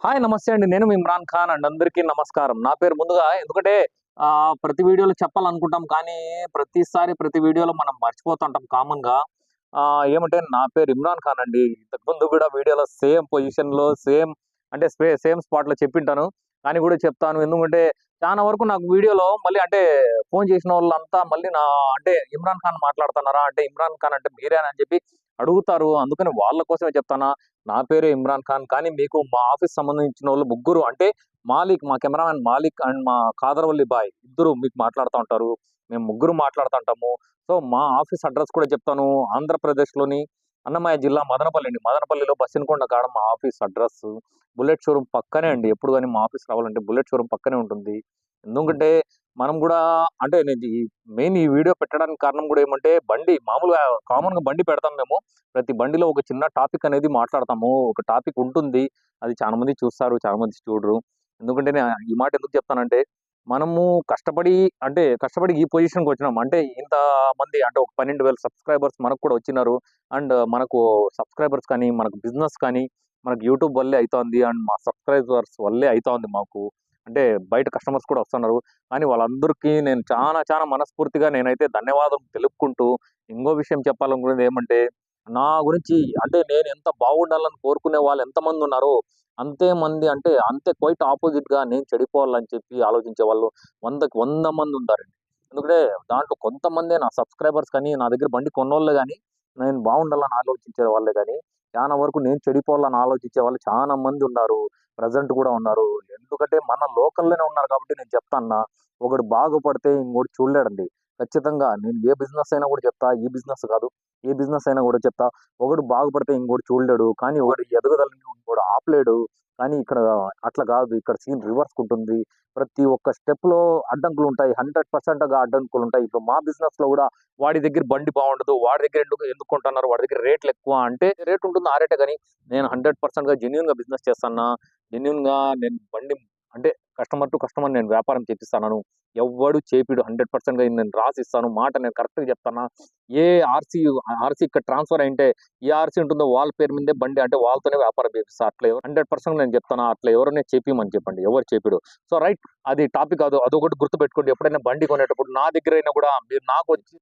Hi నమస్తే అండి. నేను ఇమ్రాన్ ఖాన్ అండ్ అందరికీ నమస్కారం. నా పేరు ముందుగా ఎందుకంటే ఆ, ప్రతి వీడియోలో చెప్పాలనుకుంటాం కానీ ప్రతిసారి ప్రతి వీడియోలో మనం మర్చిపోతుంటాం కామన్గా ఆ, ఏమంటే నా పేరు ఇమ్రాన్ ఖాన్ అండి. ఇంతకుముందు కూడా వీడియోలో సేమ్ పొజిషన్లో సేమ్ అంటే సేమ్ స్పాట్లో చెప్పింటాను. కానీ కూడా చెప్తాను. ఎందుకంటే చాలా వరకు నాకు వీడియోలో మళ్ళీ అంటే ఫోన్ చేసిన వాళ్ళంతా మళ్ళీ నా అంటే ఇమ్రాన్ ఖాన్ మాట్లాడుతున్నారా? అంటే ఇమ్రాన్ ఖాన్ అంటే మీరేనా అని చెప్పి అడుగుతారు. అందుకని వాళ్ళ కోసమే చెప్తానా? నా పేరు ఇమ్రాన్ ఖాన్. కానీ మీకు మా ఆఫీస్ సంబంధించిన వాళ్ళు ముగ్గురు అంటే మాలిక్ మా కెమెరామెన్ మాలిక్ అండ్ మా కాదరవల్లి బాయ్ ఇద్దరు మీకు మాట్లాడుతూ ఉంటారు. మేము ముగ్గురు మాట్లాడుతుంటాము సో మా ఆఫీస్ అడ్రస్ కూడా చెప్తాను. ఆంధ్రప్రదేశ్లోని అన్నమయ్య జిల్లా మదనపల్లి అండి. మదనపల్లిలో బస్సినకొండ కాడ మా ఆఫీస్ అడ్రస్. బుల్లెట్ షోరూమ్ పక్కనే అండి. ఎప్పుడు కానీ మా ఆఫీస్ రావాలంటే బుల్లెట్ షోరూమ్ పక్కనే ఉంటుంది. ఎందుకంటే మనం కూడా అంటే నేను ఈ మెయిన్ ఈ వీడియో పెట్టడానికి కారణం కూడా ఏమంటే బండి మామూలుగా కామన్గా బండి పెడతాం మేము. ప్రతి బండిలో ఒక చిన్న టాపిక్ అనేది మాట్లాడతాము. ఒక టాపిక్ ఉంటుంది. అది చాలా మంది చూస్తారు. చాలా మంది చూడరు. ఎందుకంటే నేను ఈ మాట ఎందుకు చెప్తానంటే మనము కష్టపడి అంటే కష్టపడి ఈ పొజిషన్కి వచ్చినాం. అంటే ఇంత మంది అంటే ఒక పన్నెండు వేల సబ్స్క్రైబర్స్ మనకు కూడా వచ్చినారు. అండ్ మనకు సబ్స్క్రైబర్స్ కానీ మనకు బిజినెస్ కానీ మనకు యూట్యూబ్ వల్లే అవుతోంది అండ్ మా సబ్స్క్రైబర్స్ వల్లే అవుతోంది మాకు. అంటే బయట కస్టమర్స్ కూడా వస్తున్నారు. కానీ వాళ్ళందరికీ నేను చాలా చాలా మనస్ఫూర్తిగా నేనైతే ధన్యవాదాలు తెలుపుకుంటూ ఇంకో విషయం చెప్పాలనుకునేది ఏమంటే నా గురించి అంటే నేను ఎంత బాగుండాలని కోరుకునే వాళ్ళు ఎంతమంది ఉన్నారో అంతే మంది అంటే అంతే క్వైట్ ఆపోజిట్గా నేను చెడిపోవాలని చెప్పి ఆలోచించే వాళ్ళు వందకి వంద మంది ఉంటారండి. ఎందుకంటే దాంట్లో కొంతమందే నా సబ్స్క్రైబర్స్ కానీ నా దగ్గర బండి కొన్నోళ్ళే కానీ నేను బాగుండాలని ఆలోచించే వాళ్ళే కానీ చాలా వరకు నేను చెడిపోవాలని ఆలోచించే వాళ్ళు చాలా మంది ఉన్నారు. ప్రజెంట్ కూడా ఉన్నారు. ఎందుకంటే మన లోకల్లోనే ఉన్నారు కాబట్టి నేను చెప్తాన్నా. ఒకడు బాగుపడితే ఇంకోటి చూడలేడండి. ఖచ్చితంగా నేను ఏ బిజినెస్ అయినా కూడా చెప్తా. ఈ బిజినెస్ కాదు. ఏ బిజినెస్ అయినా కూడా చెప్తా. ఒకడు బాగుపడితే ఇంకోటి చూడలేడు. కానీ ఒకడు ఎదుగుదలని ఇంకోటి ఆపలేడు. కానీ ఇక్కడ అట్లా కాదు. ఇక్కడ సీన్ రివర్స్ ఉంటుంది ప్రతి ఒక్క స్టెప్లో అడ్డంకులు ఉంటాయి. హండ్రెడ్ పర్సెంట్గా అడ్డంకులు ఉంటాయి. ఇప్పుడు మా బిజినెస్లో కూడా వాడి దగ్గర బండి బాగుండదు. వాడి దగ్గర ఎందుకు ఎందుకు కొంటున్నారు వాడి దగ్గర రేట్లు ఎక్కువ అంటే రేట్ ఉంటుంది. ఆ రేటే కానీ నేను హండ్రెడ్ పర్సెంట్గా గా బిజినెస్ చేస్తానా జెన్యున్గా నేను బండి అంటే కస్టమర్ టు కస్టమర్ నేను వ్యాపారం చేపిస్తాను ఎవ్వడు చేపిడు. హండ్రెడ్ పర్సెంట్గా నేను రాసిస్తాను. మాట నేను కరెక్ట్గా చెప్తానా? ఏ ఆర్సీ ఆర్సీ ఇక్కడ ట్రాన్స్ఫర్ అయింటే ఏ ఆర్సీ ఉంటుందో వాళ్ళ పేరు మీదే బండి అంటే వాళ్ళతోనే వ్యాపారం చేపిస్తా. అట్లా ఎవరు హండ్రెడ్ పర్సెంట్ నేను చెప్తాను? అట్లా ఎవరైనా చెప్పిమని చెప్పండి. ఎవరు చేపిడు? So right. అది టాపిక్ కాదు. అదొకటి గుర్తుపెట్టుకోండి. ఎప్పుడైనా బండి కొనేటప్పుడు నా దగ్గర అయినా కూడా మీరు నాకు వచ్చి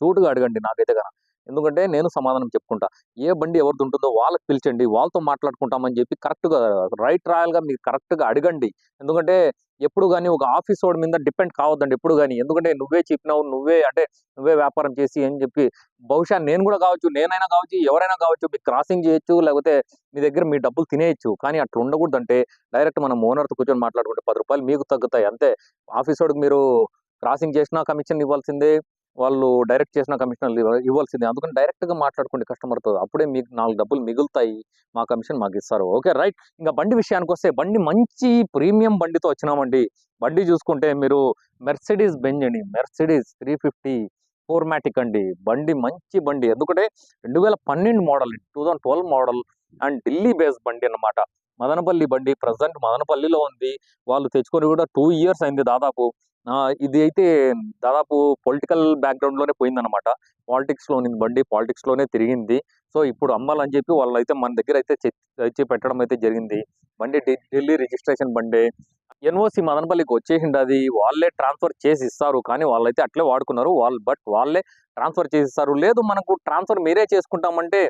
సూటుగా అడగండి నాకైతే కనుక ఎందుకంటే నేను సమాధానం చెప్పుకుంటా. ఏ బండి ఎవరిది ఉంటుందో వాళ్ళకి పిలిచండి వాళ్ళతో మాట్లాడుకుంటామని చెప్పి కరెక్ట్గా రైట్ రాయల్గా మీరు కరెక్ట్గా అడగండి. ఎందుకంటే ఎప్పుడు కానీ ఒక ఆఫీస్ వాడి మీద డిపెండ్ కావద్దండి ఎప్పుడు కానీ ఎందుకంటే నువ్వే చెప్పినావు నువ్వే అంటే నువ్వే వ్యాపారం చేసి అని చెప్పి బహుశా నేను కూడా కావచ్చు నేనైనా కావచ్చు ఎవరైనా కావచ్చు మీకు క్రాసింగ్ చేయొచ్చు లేకపోతే మీ దగ్గర మీ డబ్బులు తినేయచ్చు. కానీ అట్లా ఉండకూడదు అంటే డైరెక్ట్ మనం ఓనర్తో కూర్చొని మాట్లాడుకుంటే పది రూపాయలు మీకు తగ్గుతాయి. అంతే. ఆఫీస్ వాడికి మీరు క్రాసింగ్ చేసినా కమిషన్ ఇవ్వాల్సిందే. వాళ్ళు డైరెక్ట్ చేసిన కమిషన్ ఇవ్వాల్సిందే. అందుకని డైరెక్ట్గా మాట్లాడుకోండి కస్టమర్తో. అప్పుడే మీకు నాలుగు డబ్బులు మిగులుతాయి. మా కమిషన్ మాకు ఇస్తారు. Okay right. ఇంకా బండి విషయానికి వస్తే బండి మంచి ప్రీమియం బండితో వచ్చినామండి. బండి చూసుకుంటే మీరు మెర్సిడీస్ బెంజ్ అండి. Mercedes three fifty four matic అండి. బండి మంచి బండి. ఎందుకంటే రెండు వేల పన్నెండు model two thousand twelve model and Delhi base బండి అన్నమాట. మదనపల్లి బండి. ప్రజెంట్ మదనపల్లిలో ఉంది. వాళ్ళు తెచ్చుకొని కూడా టూ ఇయర్స్ అయింది దాదాపు. ఇది అయితే దాదాపు పొలిటికల్ బ్యాక్గ్రౌండ్లోనే లోనే పాలిటిక్స్లో ఉంది బండి పాలిటిక్స్లోనే తిరిగింది. సో ఇప్పుడు అమ్మాలని చెప్పి వాళ్ళు అయితే మన దగ్గర అయితే తెచ్చి పెట్టడం అయితే జరిగింది. బండి ఢిల్లీ రిజిస్ట్రేషన్ బండి. ఎన్ఓసి మదనపల్లికి వచ్చేసిండు అది. వాళ్ళే ట్రాన్స్ఫర్ చేసి ఇస్తారు. కానీ వాళ్ళైతే అట్లే వాడుకున్నారు. వాళ్ళు బట్ వాళ్ళే ట్రాన్స్ఫర్ చేసి ఇస్తారు. లేదు మనకు ట్రాన్స్ఫర్ మీరే చేసుకుంటామంటే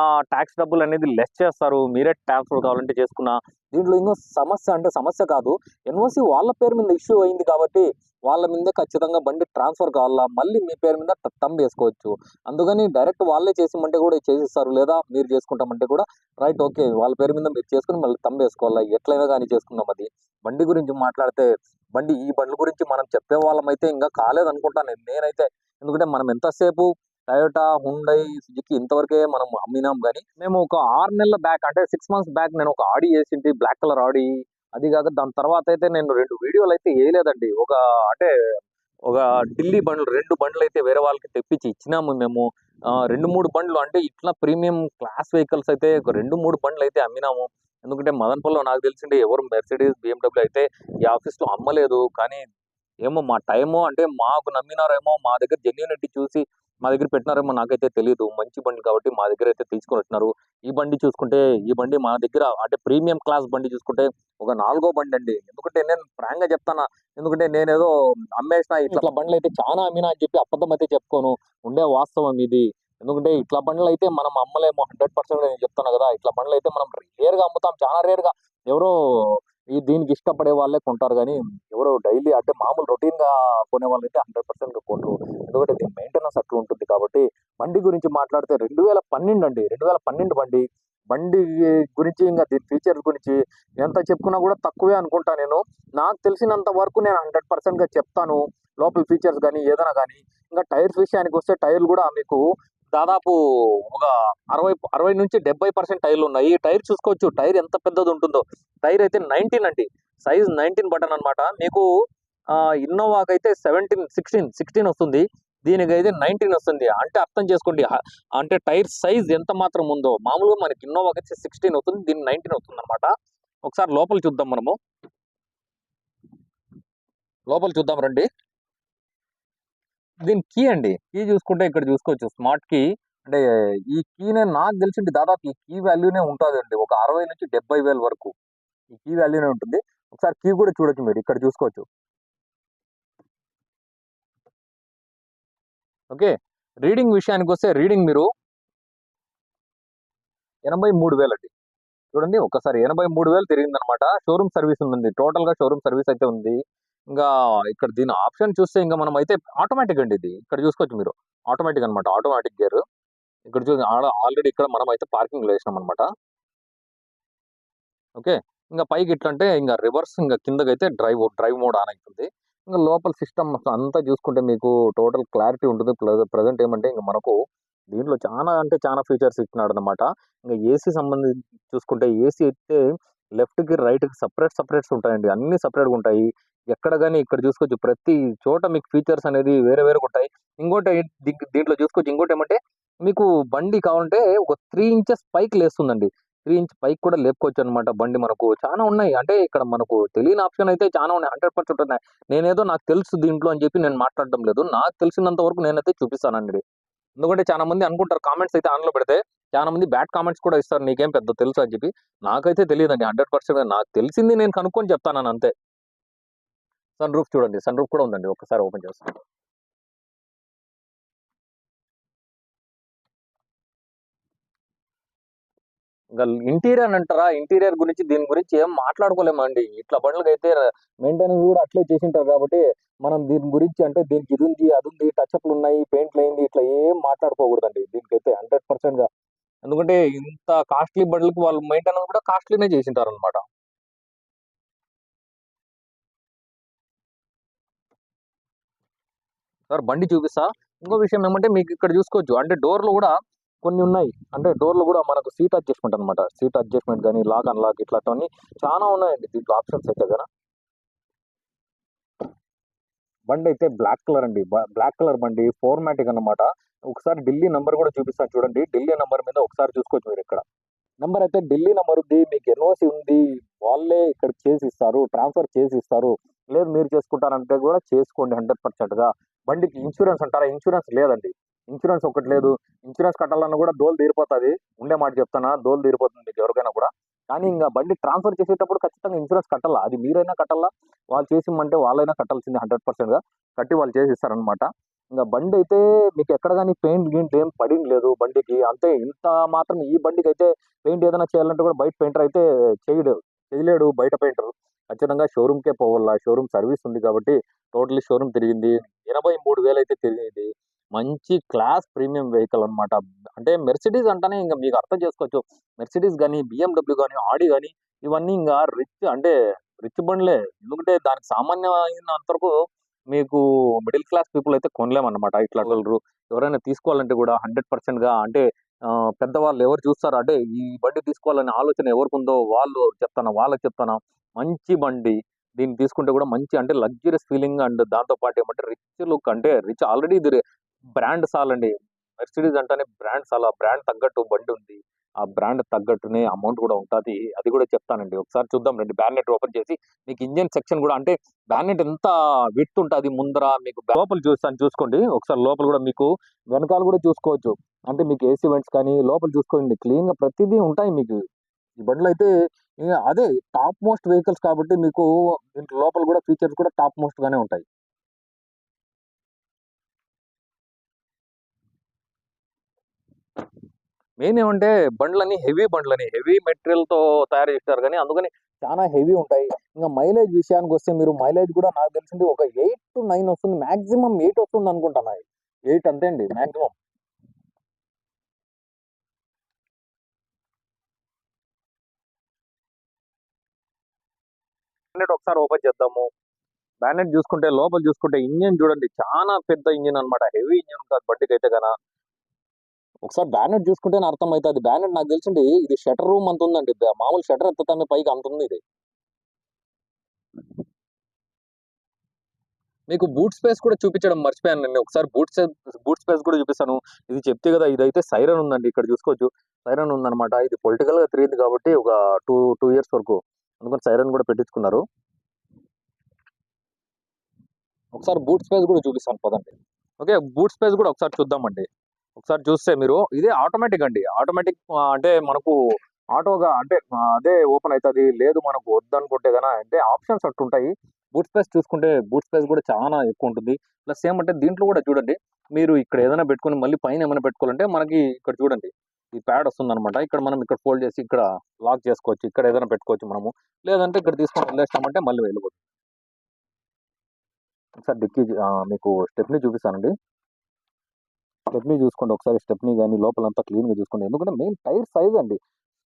ఆ ట్యాక్స్ డబ్బులు అనేది లెస్ చేస్తారు. మీరే ట్రాన్స్ఫర్ కావాలంటే చేసుకున్నా. దీంట్లో ఇంకో సమస్య అంటే సమస్య కాదు. ఎన్ఓసి వాళ్ళ పేరు మీద ఇష్యూ అయింది కాబట్టి వాళ్ళ మీద ఖచ్చితంగా బండి ట్రాన్స్ఫర్ కావాలా? మళ్ళీ మీ పేరు మీద టమ్ వేసుకోవచ్చు. అందుకని డైరెక్ట్ వాళ్ళే చేసిమంటే కూడా చేసిస్తారు. లేదా మీరు చేసుకుంటామంటే కూడా రైట్ ఓకే వాళ్ళ పేరు మీద మీరు చేసుకుని మళ్ళీ తమ్ వేసుకోవాలా? ఎట్లయినా కానీ చేసుకుందాం అది. బండి గురించి మాట్లాడితే బండి ఈ బండ్ల గురించి మనం చెప్పే వాళ్ళం అయితే ఇంకా కాలేదనుకుంటాను నేనైతే. ఎందుకంటే మనం ఎంతసేపు టయోటా హుండై సుజుకి ఇంతవరకే మనం అమ్మినాం కానీ మేము ఒక ఆరు నెలల బ్యాక్ అంటే సిక్స్ మంత్స్ బ్యాక్ నేను ఒక ఆడి వేసింటి బ్లాక్ కలర్ ఆడి అది కాక దాని తర్వాత అయితే నేను రెండు వీడియోలు అయితే వేయలేదండి. ఒక అంటే ఒక ఢిల్లీ బండ్లు రెండు బండ్లు అయితే వేరే వాళ్ళకి తెప్పించి ఇచ్చినాము మేము. రెండు మూడు బండ్లు అంటే ఇట్లా ప్రీమియం క్లాస్ వెహికల్స్ అయితే రెండు మూడు బండ్లు అయితే అమ్మినాము. ఎందుకంటే మదన్పల్లో నాకు తెలిసిండే ఎవరు మెర్సిడీస్ బిఎండబ్ల్యూ అయితే ఈ ఆఫీస్లో అమ్మలేదు. కానీ ఏమో మా టైము అంటే మాకు నమ్మినారేమో మా దగ్గర జెన్యునిటీ చూసి మా దగ్గర పెట్టినారేమో నాకైతే తెలియదు మంచి బండి కాబట్టి మా దగ్గర అయితే తీసుకొని వచ్చినారు. ఈ బండి చూసుకుంటే ఈ బండి మా దగ్గర అంటే ప్రీమియం క్లాస్ బండి చూసుకుంటే ఒక నాలుగో బండి అండి. ఎందుకంటే నేను ప్రాంగ్గా చెప్తానా? ఎందుకంటే నేనేదో అమ్మేసిన ఇట్లా బండ్లు అయితే చాలా అమ్మినా అని చెప్పి అబద్ధం అయితే చెప్పుకోను. ఉండే వాస్తవం ఇది. ఎందుకంటే ఇట్లా బండ్లు అయితే మనం అమ్మలేము. హండ్రెడ్ పర్సెంట్ నేను చెప్తాను కదా. ఇట్లా బండ్లు అయితే మనం రేర్గా అమ్ముతాం. చాలా రేర్గా ఎవరో ఈ దీనికి ఇష్టపడే వాళ్ళే కొంటారు కానీ ఎవరో డైలీ అంటే మామూలు రొటీన్గా కొనే వాళ్ళు అయితే హండ్రెడ్ పర్సెంట్గా కొనరు. ఎందుకంటే దీని మెయింటెనెన్స్ అట్లా ఉంటుంది కాబట్టి బండి గురించి మాట్లాడితే రెండు వేల పన్నెండు అండి. రెండు వేల పన్నెండు బండి. బండి గురించి ఇంకా దీని ఫీచర్స్ గురించి ఎంత చెప్పుకున్నా కూడా తక్కువే అనుకుంటా నేను. నాకు తెలిసినంత వరకు నేను హండ్రెడ్ పర్సెంట్గా చెప్తాను లోపల ఫీచర్స్ కానీ ఏదైనా కానీ. ఇంకా టైర్స్ విషయానికి వస్తే టైర్లు కూడా మీకు దాదాపు ఒక అరవై అరవై నుంచి డెబ్బై పర్సెంట్ టైర్లు ఉన్నాయి. ఈ టైర్ చూసుకోవచ్చు. టైర్ ఎంత పెద్దది ఉంటుందో. టైర్ అయితే నైన్టీన్ అండి. సైజ్ నైన్టీన్ బటన్ అనమాట మీకు ఇన్నోవాకి అయితే సెవెంటీన్ సిక్స్టీన్ సిక్స్టీన్ వస్తుంది. దీనికి అయితే నైన్టీన్ వస్తుంది. అంటే అర్థం చేసుకోండి. అంటే టైర్ సైజ్ ఎంత మాత్రం ఉందో. మామూలుగా మనకి ఇన్నోవాకి అయితే సిక్స్టీన్ అవుతుంది దీనికి నైన్టీన్ అవుతుంది అనమాట ఒకసారి లోపల చూద్దాం మనము. లోపల చూద్దాం రండి. దీని కీ అండి. కీ చూసుకుంటే ఇక్కడ చూసుకోవచ్చు. స్మార్ట్ కీ అంటే ఈ కీనే నాకు తెలిసింది దాదాపు ఈ కీ వాల్యూనే ఉంటుంది అండి ఒక అరవై నుంచి డెబ్బై వేల వరకు ఈ కీ వాల్యూనే ఉంటుంది. ఒకసారి కీ కూడా చూడొచ్చు మీరు. ఇక్కడ చూసుకోవచ్చు. ఓకే. రీడింగ్ విషయానికి వస్తే రీడింగ్ మీరు ఎనభై మూడు వేలండి చూడండి. ఒకసారి ఎనభై మూడు వేలు తిరిగిందనమాట. షోరూమ్ సర్వీస్ ఉంది టోటల్గా షోరూమ్ సర్వీస్ అయితే ఉంది. ఇంకా ఇక్కడ దీని ఆప్షన్ చూస్తే ఇంకా మనం అయితే ఆటోమేటిక్ అండి ఇది. ఇక్కడ చూసుకోవచ్చు మీరు. ఆటోమేటిక్ అనమాట ఆటోమేటిక్ గేర్ ఇక్కడ చూ ఆల్రెడీ ఇక్కడ మనం అయితే పార్కింగ్ వేసినాం అనమాట ఓకే? ఇంకా పైకి ఇట్లంటే అంటే ఇంకా రివర్స్ ఇంకా కిందకైతే డ్రైవ్ డ్రైవ్ మోడ్ ఆన్ అవుతుంది. ఇంకా లోపల సిస్టమ్ అంతా చూసుకుంటే మీకు టోటల్ క్లారిటీ ఉంటుంది. ప్రజెంట్ ఏమంటే ఇంకా మనకు దీంట్లో చాలా అంటే చాలా ఫీచర్స్ ఇచ్చినాడు అనమాట ఇంకా ఏసీ సంబంధించి చూసుకుంటే ఏసీ అయితే లెఫ్ట్కి రైట్కి సపరేట్ సపరేట్స్ ఉంటాయండి. అన్ని సపరేట్గా ఉంటాయి. ఎక్కడ కానీ ఇక్కడ చూసుకోవచ్చు. ప్రతి చోట మీకు ఫీచర్స్ అనేది వేరే వేరే ఉంటాయి. ఇంకోటి దీ- దీంట్లో చూసుకోవచ్చు. ఇంకోటి ఏమంటే మీకు బండి కావాలంటే ఒక త్రీ ఇంచెస్ పైకి లేస్తుందండి. త్రీ ఇంచ్ పైకి కూడా లేపుకోవచ్చు అనమాట బండి మనకు. చాలా ఉన్నాయి. అంటే ఇక్కడ మనకు తెలియని ఆప్షన్ అయితే చాలా ఉన్నాయి. హండ్రెడ్ పర్సెంట్ ఉన్నాయి నేనేదో నాకు తెలుసు దీంట్లో అని చెప్పి నేను మాట్లాడడం లేదు. నాకు తెలిసినంత వరకు నేనైతే చూపిస్తానండి. ఎందుకంటే చాలా మంది అనుకుంటారు. కామెంట్స్ అయితే ఆన్లో పెడితే చాలా మంది బ్యాడ్ కామెంట్స్ కూడా ఇస్తారు నీకేం పెద్ద తెలుసు అని చెప్పి. నాకైతే తెలియదండి హండ్రెడ్ పర్సెంట్ నాకు తెలిసింది నేను కనుక్కొని చెప్తాను అంతే. సన్ రూఫ్ చూడండి సన్ రూఫ్ కూడా ఉందండి ఒకసారి ఓపెన్ చేస్తాను. ఇంకా ఇంటీరియర్ అంటారా? ఇంటీరియర్ గురించి దీని గురించి ఏం మాట్లాడుకోలేమండి. ఇట్లా బండ్లకి అయితే మెయింటెనెన్స్ కూడా అట్లే చేసింటారు కాబట్టి మనం దీని గురించి అంటే దీనికి ఇది ఉంది అది ఉంది టచ్అప్లు ఉన్నాయి పెయింట్లు అయింది ఇట్లా ఏం మాట్లాడుకోకూడదండి. దీనికైతే హండ్రెడ్ పర్సెంట్గా ఎందుకంటే ఇంత కాస్ట్లీ బండ్లకి వాళ్ళు మెయింటెనెన్స్ కూడా కాస్ట్లీనే చేసింటారు అనమాట సార్ బండి చూపిస్తా. ఇంకో విషయం ఏమంటే మీకు ఇక్కడ చూసుకోవచ్చు. అంటే డోర్లు కూడా కొన్ని ఉన్నాయి. అంటే డోర్లు కూడా మనకు సీట్ అడ్జస్ట్మెంట్ అనమాట సీట్ అడ్జస్ట్మెంట్ కానీ లాక్ అన్లాక్ ఇట్లాంటివన్నీ చాలా ఉన్నాయండి. దీంట్లో ఆప్షన్స్ అయితే కదా. బండి అయితే బ్లాక్ కలర్ అండి. బ్లాక్ కలర్ బండి ఫోర్మాటిక్ అనమాట ఒకసారి ఢిల్లీ నంబర్ కూడా చూపిస్తాను చూడండి. ఢిల్లీ నంబర్ మీద ఒకసారి చూసుకోవచ్చు మీరు ఇక్కడ. నంబర్ అయితే ఢిల్లీ నంబర్ ఉంది మీకు ఎన్ఓసి ఉంది వాళ్ళే ఇక్కడ చేసి ఇస్తారు ట్రాన్స్ఫర్ చేసి ఇస్తారు. లేదు మీరు చేసుకుంటారంటే కూడా చేసుకోండి హండ్రెడ్ పర్సెంట్గా బండికి ఇన్సూరెన్స్ అంటారా? ఇన్సూరెన్స్ లేదండి. ఇన్సూరెన్స్ ఒకటి లేదు. ఇన్సూరెన్స్ కట్టాలన్నా కూడా దోలు తీరిపోతుంది. ఉండే మాట చెప్తానా దోలు తీరిపోతుంది మీకు ఎవరికైనా కూడా. కానీ ఇంకా బండి ట్రాన్స్ఫర్ చేసేటప్పుడు ఖచ్చితంగా ఇన్సూరెన్స్ కట్టాలా? అది మీరైనా కట్టాలా? వాళ్ళు చేసిమంటే వాళ్ళైనా కట్టాల్సింది హండ్రెడ్ పర్సెంట్గా కట్టి వాళ్ళు చేసి ఇస్తారనమాట ఇంకా బండి అయితే మీకు ఎక్కడ కానీ పెయింట్ గింట్ ఏం పడింది లేదు బండికి. అంతే ఇంత మాత్రం ఈ బండికి అయితే పెయింట్ ఏదైనా చేయాలంటే కూడా బయట పెయింటర్ అయితే చేయడు చేయలేడు బయట పెయింటర్. ఖచ్చితంగా షోరూమ్కే పోవాలా షోరూమ్ సర్వీస్ ఉంది కాబట్టి టోటలీ షోరూమ్ తిరిగింది. ఎనభై మూడు వేలు అయితే తిరిగింది. మంచి క్లాస్ ప్రీమియం వెహికల్ అన్నమాట. అంటే మెర్సిడీస్ అంటేనే ఇంకా మీకు అర్థం చేసుకోవచ్చు. మెర్సిడీస్ కానీ బిఎండబ్ల్యూ కానీ ఆడి కానీ ఇవన్నీ ఇంకా రిచ్ అంటే రిచ్ బండ్లే. ఎందుకంటే దానికి సామాన్యమైన అంతవరకు మీకు మిడిల్ క్లాస్ పీపుల్ అయితే కొనలేమన్నమాట. ఇట్లా ఎవరైనా తీసుకోవాలంటే కూడా హండ్రెడ్ పర్సెంట్గా అంటే ఆ, పెద్దవాళ్ళు ఎవరు చూస్తారో? అంటే ఈ బండి తీసుకోవాలనే ఆలోచన ఎవరికి ఉందో వాళ్ళు చెప్తాను? వాళ్ళకి చెప్తాను? మంచి బండి దీన్ని తీసుకుంటే కూడా మంచి అంటే లగ్జరీస్ ఫీలింగ్ అండ్ దాంతో పాటు ఏమంటే రిచ్ లుక్ అంటే రిచ్ ఆల్రెడీ ఇది బ్రాండ్ సాల్ అండి మెర్సిడీస్ అంటేనే బ్రాండ్ సాల్ బ్రాండ్ తగ్గట్టు బండి ఉంది. ఆ బ్రాండ్ తగ్గట్టునే అమౌంట్ కూడా ఉంటుంది. అది కూడా చెప్తానండి. ఒకసారి చూద్దాం. రండి బ్యానెట్ ఓపెన్ చేసి మీకు ఇంజన్ సెక్షన్ కూడా అంటే బ్యానెట్ ఎంత విత్ ఉంటుంది ముందర మీకు లోపల చూస్తాను. చూసుకోండి. ఒకసారి లోపల కూడా మీకు వెనకాల కూడా చూసుకోవచ్చు. అంటే మీకు ఏసీ వెంట్స్ కానీ లోపల చూసుకోండి. క్లీన్గా ప్రతిదీ ఉంటాయి మీకు. ఈ బండ్లు అయితే అదే టాప్ మోస్ట్ వెహికల్స్ కాబట్టి మీకు దీంట్లో లోపల కూడా ఫీచర్స్ కూడా టాప్ మోస్ట్ గానే ఉంటాయి. మెయిన్ ఏమంటే బండ్లని హెవీ బండ్లని హెవీ మెటీరియల్తో తయారు చేస్తారు కానీ అందుకని చాలా హెవీ ఉంటాయి. ఇంకా మైలేజ్ విషయానికి వస్తే మీరు మైలేజ్ కూడా నాకు తెలిసింది ఒక ఎయిట్ టు నైన్ వస్తుంది మాక్సిమం ఎయిట్ వస్తుంది అనుకుంటాను ఎయిట్ అంతే అండి మాక్సిమం బ్యానెట్ ఒకసారి ఓపెన్ చేద్దాము. బ్యానెట్ చూసుకుంటే లోపల చూసుకుంటే ఇంజిన్ చూడండి చాలా పెద్ద ఇంజిన్ అన్నమాట. హెవీ ఇంజిన్ ఉంటుంది బండికి అయితే కన ఒకసారి బ్యానెట్ చూసుకుంటే అర్థం అవుతుంది బ్యానెట్ నాకు తెలిసింది ఇది షటర్ రూమ్ అంత ఉందండి. మామూలు షటర్ ఎత్తుతామే పైకి అంత ఉంది ఇది. మీకు బూట్ స్పేస్ కూడా చూపించడం మర్చిపోయాను నేను. ఒకసారి బూట్ బూట్ స్పేస్ కూడా చూపిస్తాను. ఇది చెప్తే కదా ఇదైతే సైరన్ ఉందండి. ఇక్కడ చూసుకోవచ్చు. సైరన్ ఉందన్నమాట. ఇది పొలిటికల్గా తిరిగింది కాబట్టి ఒక టూ టూ ఇయర్స్ వరకు. అందుకని సైరన్ కూడా పెట్టించుకున్నారు. ఒకసారి బూట్ స్పేస్ కూడా చూపిస్తాను. పదండి. ఓకే బూట్ స్పేస్ కూడా ఒకసారి చూద్దామండి. ఒకసారి చూస్తే మీరు ఇదే ఆటోమేటిక్ అండి. ఆటోమేటిక్ అంటే మనకు ఆటోగా అంటే అదే ఓపెన్ అవుతుంది లేదు మనకు వద్దనుకుంటే కనుక అంటే ఆప్షన్స్ అట్టు ఉంటాయి బూట్ స్పేస్ చూసుకుంటే బూట్ స్పేస్ కూడా చాలా ఎక్కువ ఉంటుంది ప్లస్ ఏమంటే దీంట్లో కూడా చూడండి మీరు ఇక్కడ ఏదైనా పెట్టుకొని మళ్ళీ పైన ఏమైనా పెట్టుకోవాలంటే మనకి ఇక్కడ చూడండి ఈ ప్యాడ్ వస్తుంది అనమాట ఇక్కడ మనం ఇక్కడ ఫోల్డ్ చేసి ఇక్కడ లాక్ చేసుకోవచ్చు ఇక్కడ ఏదైనా పెట్టుకోవచ్చు మనము. లేదంటే ఇక్కడ తీసుకొని వెళ్ళేస్తామంటే మళ్ళీ వెళ్ళిపోతుంది. ఒకసారి డిక్కీ మీకు స్టెప్ని చూపిస్తానండి. స్టెప్ని చూసుకోండి ఒకసారి స్టెప్ని కానీ లోపలంతా క్లీన్గా చూసుకోండి. ఎందుకంటే మెయిన్ టైర్ సైజ్ అండి.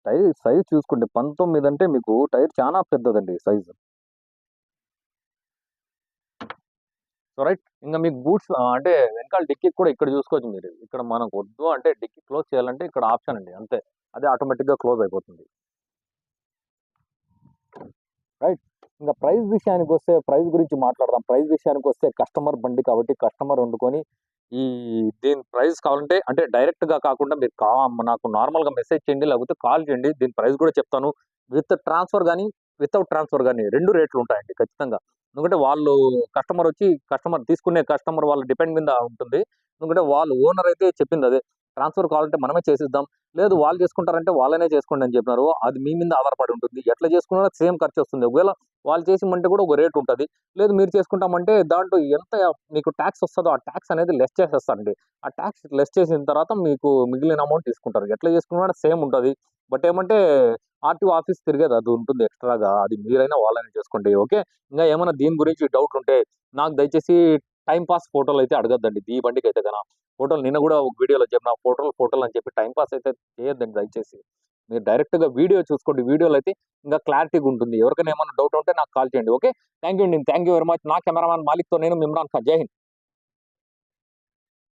టైర్ సైజ్ చూసుకోండి. పంతొమ్మిది అంటే మీకు టైర్ చాలా పెద్దదండి సైజ్. సో రైట్ ఇంకా మీకు బూట్స్ అంటే వెనకాల డిక్కీ కూడా ఇక్కడ చూసుకోవచ్చు మీరు. ఇక్కడ మనకు వద్దు అంటే డిక్కీ క్లోజ్ చేయాలంటే ఇక్కడ ఆప్షన్ అండి. అంతే. అదే ఆటోమేటిక్గా క్లోజ్ అయిపోతుంది. రైట్ ఇంకా ప్రైస్ విషయానికి వస్తే ప్రైస్ గురించి మాట్లాడదాం. ప్రైస్ విషయానికి వస్తే కస్టమర్ బండి కాబట్టి కస్టమర్ వండుకొని ఈ దీని ప్రైస్ కావాలంటే అంటే డైరెక్ట్గా కాకుండా మీరు కా నాకు నార్మల్గా మెసేజ్ చేయండి లేకపోతే కాల్ చేయండి దీని ప్రైస్ కూడా చెప్తాను. విత్ ట్రాన్స్ఫర్ కానీ వితౌట్ ట్రాన్స్ఫర్ కానీ రెండు రేట్లు ఉంటాయండి ఖచ్చితంగా. ఎందుకంటే వాళ్ళు కస్టమర్ వచ్చి కస్టమర్ తీసుకునే కస్టమర్ వాళ్ళ డిపెండ్ మీద ఉంటుంది. ఎందుకంటే వాళ్ళు ఓనర్ అయితే చెప్పింది అదే. ట్రాన్స్ఫర్ కావాలంటే మనమే చేసిద్దాం. లేదు వాళ్ళు చేసుకుంటారంటే వాళ్ళనే చేసుకోండి అని చెప్పినారు. అది మీ మీద ఆధారపడి ఉంటుంది. ఎట్లా చేసుకున్నా సేమ్ ఖర్చు వస్తుంది. ఒకవేళ వాళ్ళు చేసిమంటే కూడా ఒక రేట్ ఉంటుంది. లేదు మీరు చేసుకుంటామంటే దాంట్లో ఎంత మీకు ట్యాక్స్ వస్తుందో ఆ ట్యాక్స్ అనేది లెస్ చేసేస్తారండి. ఆ ట్యాక్స్ లెస్ చేసిన తర్వాత మీకు మిగిలిన అమౌంట్ తీసుకుంటారు. ఎట్లా చేసుకున్నా సేమ్ ఉంటుంది. బట్ ఏమంటే ఆర్టీఓ ఆఫీస్ తిరిగేది అది ఉంటుంది ఎక్స్ట్రాగా. అది మీరైనా వాళ్ళని చేసుకోండి. ఓకే? ఇంకా ఏమైనా దీని గురించి డౌట్ ఉంటే నాకు దయచేసి టైం పాస్ ఫోటోలు అయితే అడగద్దండి. ఈ బండికి అయితే కన్నా ఫోటోలు నిన్న కూడా ఒక వీడియోలో చెప్పిన ఫోటోలు ఫోటోలు అని చెప్పి టైం పాస్ అయితే చేయొద్దండి దయచేసి. మీరు డైరెక్ట్గా వీడియో చూసుకోండి. వీడియోలో అయితే ఇంకా క్లారిటీగా ఉంటుంది. ఎవరికైనా ఏమైనా డౌట్ ఉంటే నాకు కాల్ చేయండి. ఓకే? థ్యాంక్ యూ అండి. Thank you very much. నా కెమెరామాన్ మాలిక్తో నేను ఇమ్రాన్ ఖాన్. జై హింద్.